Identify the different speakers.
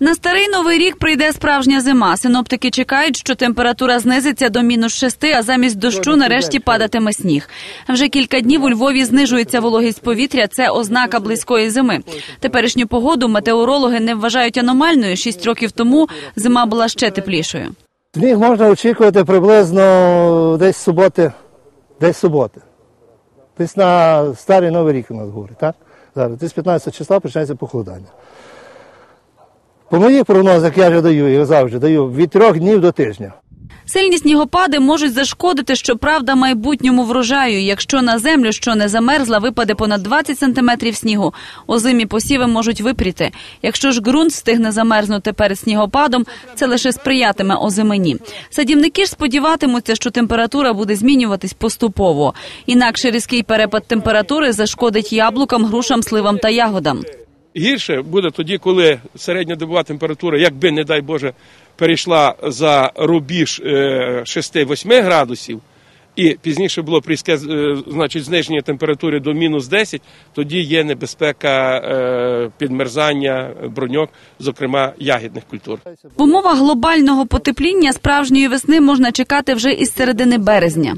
Speaker 1: На старий новий рік прийде справжня зима. Синоптики чекають, що температура знизиться до мінус 6, а замість дощу нарешті падатиме сніг. Вже кілька днів у Львові знижується вологість повітря. Це ознака близької зими. Теперішню погоду метеорологи не вважають аномальною. Шість років тому зима була ще теплішою.
Speaker 2: Сніг можна очікувати приблизно десь суботи, десь суботи. Десь на старий новий рік у нас говорить, так? Зараз, десь 15 числа починається похолодання. По моїх прогнозах я вже даю, я завжди даю від трьох днів до тижня.
Speaker 1: Сильні снігопади можуть зашкодити, щоправда, майбутньому врожаю. Якщо на землю, що не замерзла, випаде понад 20 сантиметрів снігу, озимі посіви можуть випріти. Якщо ж ґрунт встигне замерзнути перед снігопадом, це лише сприятиме озимині. Садівники ж сподіватимуться, що температура буде змінюватись поступово. Інакше різкий перепад температури зашкодить яблукам, грушам, сливам та ягодам.
Speaker 3: Гірше буде тоді, коли середньодобова температура, якби, не дай Боже, перейшла за рубіж е, 6-8 градусів, і пізніше було різке е, значить, зниження температури до мінус 10, тоді є небезпека е, підмерзання броньок, зокрема ягідних культур.
Speaker 1: В умовах глобального потепління справжньої весни можна чекати вже із середини березня.